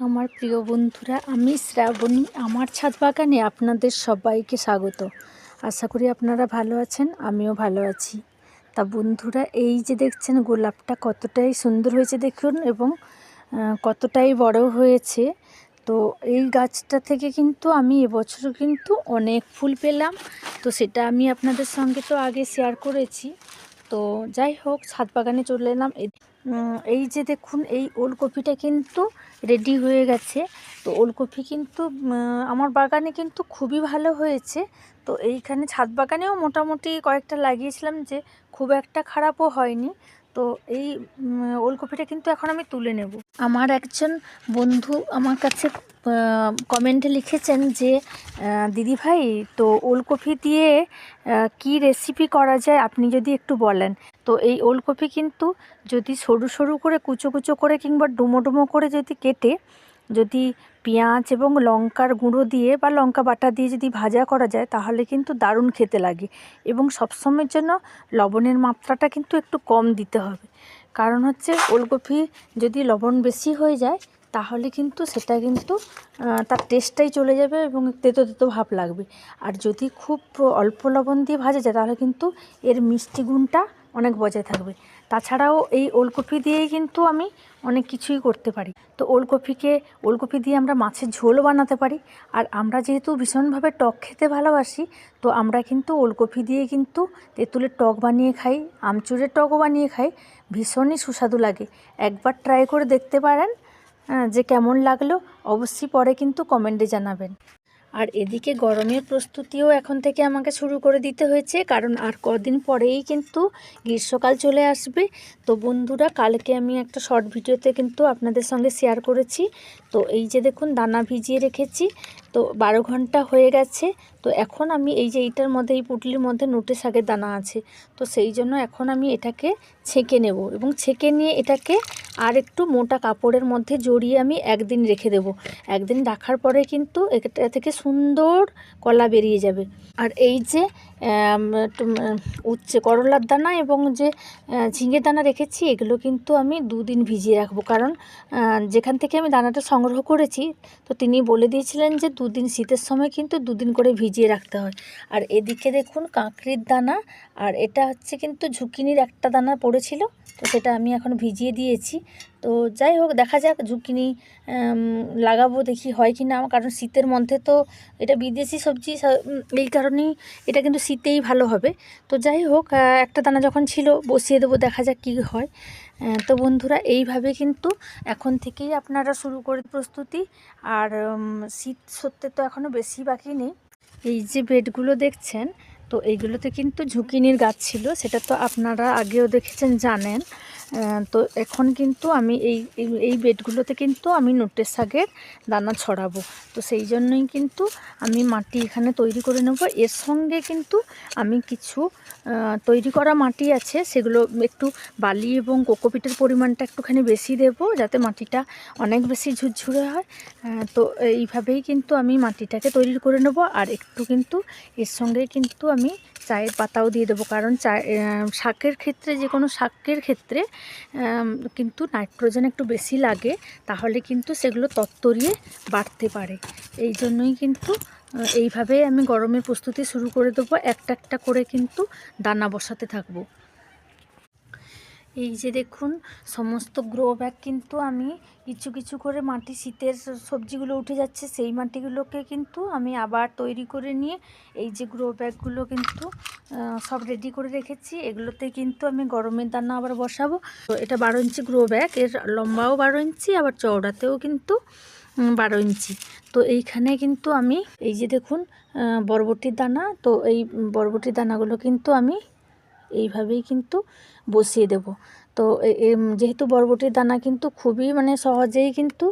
আমার প্রিয় বন্ধুরা, আমি শ্রাবণী। আমার ছাদ বাগানে আপনাদের সবাইকে স্বাগত। আশা করি আপনারা ভালো আছেন, আমিও ভালো আছি। তা বন্ধুরা, এই যে দেখছেন গোলাপটা কতটাই সুন্দর হয়েছে দেখুন এবং কতটাই বড় হয়েছে। তো এই গাছটা থেকে কিন্তু আমি এবছর কিন্তু অনেক ফুল পেলাম। তো সেটা আমি আপনাদের সঙ্গে তো আগে শেয়ার করেছি। তো যাই হোক, ছাদ বাগানে চলে এলাম। এই- যে দেখুন, এই ওলকপিটা কিন্তু রেডি হয়ে গেছে। তো ওলকপি কিন্তু আমার বাগানে কিন্তু খুবই ভালো হয়েছে। তো এইখানে ছাদ বাগানেও মোটামুটি কয়েকটা লাগিয়েছিলাম যে খুব একটা খারাপও হয়নি। তো এই ওলকপিটা কিন্তু এখন আমি তুলে নেব। আমার একজন বন্ধু আমার কাছে কমেন্টে লিখেছেন যে দিদি ভাই, তো ওলকপি দিয়ে কি রেসিপি করা যায় আপনি যদি একটু বলেন? তো এই ওলকপি কিন্তু যদি সরু সরু করে, কুচো কুচো করে কিংবা ডুমো ডুমো করে যদি কেটে, যদি পেঁয়াজ এবং লঙ্কার গুঁড়ো দিয়ে বা লঙ্কা বাটা দিয়ে যদি ভাজা করা যায়, তাহলে কিন্তু দারুণ খেতে লাগে। এবং সবসময়ের জন্য লবণের মাত্রাটা কিন্তু একটু কম দিতে হবে। কারণ হচ্ছে ওলকপি যদি লবণ বেশি হয়ে যায় তাহলে কিন্তু সেটা কিন্তু তার টেস্টটাই চলে যাবে এবং তেতো তেতো ভাব লাগবে। আর যদি খুব অল্প লবণ দিয়ে ভাজা যায়, তাহলে কিন্তু এর মিষ্টি গুণটা অনেক বজায় থাকবে। তাছাড়াও এই ওলকপি দিয়েই কিন্তু আমি অনেক কিছুই করতে পারি। তো ওলকপিকে, ওলকপি দিয়ে আমরা মাছের ঝোলও বানাতে পারি। আর আমরা যেহেতু ভীষণভাবে টক খেতে ভালোবাসি, তো আমরা কিন্তু ওলকপি দিয়ে কিন্তু তেঁতুলের টক বানিয়ে খাই, আমচুরের টকও বানিয়ে খাই। ভীষণই সুস্বাদু লাগে। একবার ট্রাই করে দেখতে পারেন। যে কেমন লাগল অবশ্যই পরে কিন্তু কমেন্টে জানাবেন। আর এদিকে গরমের প্রস্তুতিও এখন থেকে আমাকে শুরু করে দিতে হয়েছে, কারণ আর কদিন পরেই কিন্তু গ্রীষ্মকাল চলে আসবে। তো বন্ধুরা, কালকে আমি একটা শর্ট ভিডিওতে কিন্তু আপনাদের সঙ্গে শেয়ার করেছি। তো এই যে দেখুন, দানা ভিজিয়ে রেখেছি। তো বারো ঘণ্টা হয়ে গেছে। তো এখন আমি এই যে এইটার মধ্যে, এই পুটলির মধ্যে নোটে শাকের দানা আছে। তো সেই জন্য এখন আমি এটাকে ছেঁকে নেব এবং ছেঁকে নিয়ে এটাকে আর একটু মোটা কাপড়ের মধ্যে জড়িয়ে আমি একদিন রেখে দেব। একদিন রাখার পরে কিন্তু এটা থেকে সুন্দর কলা বেরিয়ে যাবে। আর এই যে উচ্ছে করলার দানা এবং যে ঝিঙে দানা রেখেছি, এগুলো কিন্তু আমি দুদিন ভিজিয়ে রাখব। কারণ যেখান থেকে আমি দানাটা সংগ্রহ করেছি, তো তিনি বলে দিয়েছিলেন যে দুদিন শীতের সময় কিন্তু দুদিন করে ভিজিয়ে রাখতে হয়। আর এদিকে দেখুন কাঁকড়ির দানা, আর এটা হচ্ছে কিন্তু ঝুঁকিনির একটা দানা পড়েছিল, তো সেটা আমি এখন ভিজিয়ে দিয়েছি। তো যাই হোক, দেখা যাক ঝুঁকিনি লাগাবো দেখি হয় কি না কারণ শীতের মধ্যে তো এটা বিদেশি সবজি এই কারণেই এটা কিন্তু শীতেই ভালো হবে। তো যাই হোক একটা দানা যখন ছিল, বসিয়ে দেবো, দেখা যাক কী হয়। তো বন্ধুরা, এইভাবে কিন্তু এখন থেকেই আপনারা শুরু করে প্রস্তুতি। আর শীত সত্যি তো এখনও বেশি বাকি নেই। এই যে বেডগুলো দেখছেন, তো এইগুলোতে কিন্তু ঝুঁকিনির গাছ ছিল, সেটা তো আপনারা আগেও দেখেছেন, জানেন। তো এখন কিন্তু আমি এই, এই- বেডগুলোতে কিন্তু আমি নোটের শাকের দানা ছড়াবো। তো সেই জন্যই কিন্তু আমি মাটি এখানে তৈরি করে নেব। এর সঙ্গে কিন্তু আমি কিছু তৈরি করা মাটি আছে, সেগুলো একটু বালি এবং কোকোপিটের পরিমাণটা একটুখানি বেশি দেব, যাতে মাটিটা অনেক বেশি ঝুরঝুরে হয়। তো এইভাবেই কিন্তু আমি মাটিটাকে তৈরি করে নেব। আর একটু কিন্তু এর সঙ্গে কিন্তু আমি চায়ের পাতাও দিয়ে দেবো। কারণ চা শাকের ক্ষেত্রে, যে কোনো শাকের ক্ষেত্রে কিন্তু নাইট্রোজেন একটু বেশি লাগে, তাহলে কিন্তু সেগুলো তত্তরিয়ে বাড়তে পারে। এই জন্যই কিন্তু এইভাবেই এইভাবে আমি গরমের প্রস্তুতি শুরু করে দেবো, একটা একটা করে কিন্তু দানা বসাতে থাকব। এই যে দেখুন, সমস্ত গ্রো ব্যাগ কিন্তু আমি কিছু কিছু করে মাটি শীতের সবজিগুলো উঠে যাচ্ছে, সেই মাটিগুলোকে কিন্তু আমি আবার তৈরি করে নিয়ে এই যে গ্রো ব্যাগগুলো কিন্তু সব রেডি করে রেখেছি। এগুলোতে কিন্তু আমি গরমের দানা আবার বসাবো। তো এটা বারো ইঞ্চি গ্রো ব্যাগ এর লম্বাও বারো ইঞ্চি, আবার চওড়াতেও কিন্তু বারো ইঞ্চি। তো এইখানে কিন্তু আমি, এই যে দেখুন বরবটির দানা, তো এই বরবটির দানাগুলো কিন্তু আমি এইভাবেই কিন্তু বসিয়ে দেব। তো যেহেতু বরবটির দানা কিন্তু খুবই মানে সহজেই কিন্তু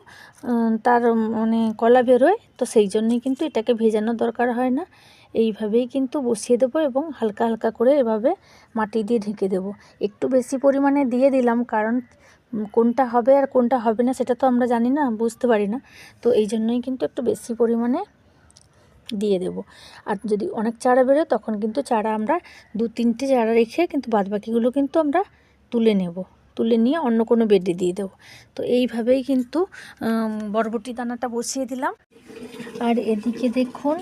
তার মানে কলা বেরোয়, তো সেই জন্যই কিন্তু এটাকে ভেজানোর দরকার হয় না। এইভাবেই কিন্তু বসিয়ে দেবো এবং হালকা হালকা করে এভাবে মাটি দিয়ে ঢেকে দেবো। একটু বেশি পরিমাণে দিয়ে দিলাম কারণ কোনটা হবে আর কোনটা হবে না সেটা তো আমরা জানি না, বুঝতে পারি না। তো এই জন্যই কিন্তু একটু বেশি পরিমাণে দিয়ে দেবো। আর যদি অনেক চারা বেরোয় তখন কিন্তু চারা আমরা দু, তিনটে চারা রেখে কিন্তু বাদবাকিগুলো কিন্তু আমরা তুলে নেব। তুলে নিয়ে অন্য কোনো বেডে দিয়ে দেবো। তো এইভাবেই কিন্তু বরবটি দানাটা বসিয়ে দিলাম। আর এদিকে দেখুন,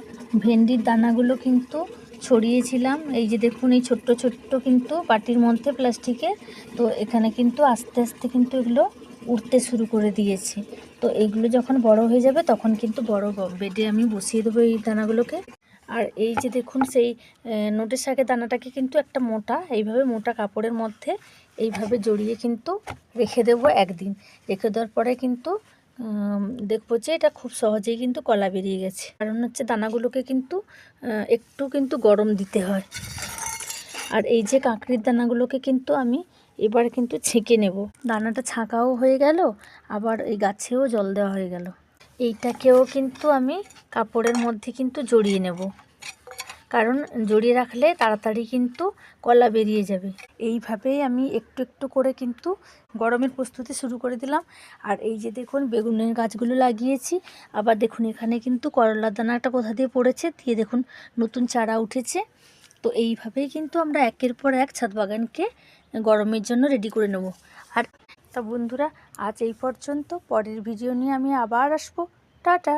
ভেন্ডির দানাগুলো কিন্তু ছড়িয়েছিলাম। এই যে দেখুন, এই ছোট্ট ছোট্ট কিন্তু বাটির মধ্যে প্লাস্টিকে। তো এখানে কিন্তু আস্তে আস্তে কিন্তু এগুলো উঠতে শুরু করে দিয়েছে। তো এইগুলো যখন বড় হয়ে যাবে, তখন কিন্তু বড় বেডে আমি বসিয়ে দেবো এই দানাগুলোকে। আর এই যে দেখুন, সেই নোটের শাকের দানাটাকে কিন্তু একটা মোটা, এইভাবে মোটা কাপড়ের মধ্যে এইভাবে জড়িয়ে কিন্তু রেখে দেবো একদিন। রেখে দেওয়ার পরে কিন্তু দেখব যে এটা খুব সহজেই কিন্তু কলা বেরিয়ে গেছে। কারণ হচ্ছে দানাগুলোকে কিন্তু একটু কিন্তু গরম দিতে হয়। আর এই যে কাঁকড়ির দানাগুলোকে কিন্তু আমি এবার কিন্তু ছেঁকে নেব। দানাটা ছাঁকাও হয়ে গেল, আবার এই গাছেও জল দেওয়া হয়ে গেল। এইটাকেও কিন্তু আমি কাপড়ের মধ্যে কিন্তু জড়িয়ে নেব। কারণ জড়িয়ে রাখলে তাড়াতাড়ি কিন্তু কলা বেরিয়ে যাবে। এইভাবেই আমি একটু একটু করে কিন্তু গরমের প্রস্তুতি শুরু করে দিলাম। আর এই যে দেখুন, বেগুনের গাছগুলো লাগিয়েছি। আবার দেখুন, এখানে কিন্তু করলার দানাটা কোথা দিয়ে পড়েছে? দিয়ে দেখুন, নতুন চারা উঠেছে। তো এইভাবেই কিন্তু আমরা একের পর এক ছাদ বাগানকে গরমের জন্য রেডি করে নেব। আর তা বন্ধুরা, আজ এই পর্যন্ত। পরের ভিডিও নিয়ে আমি আবার আসব। টাটা!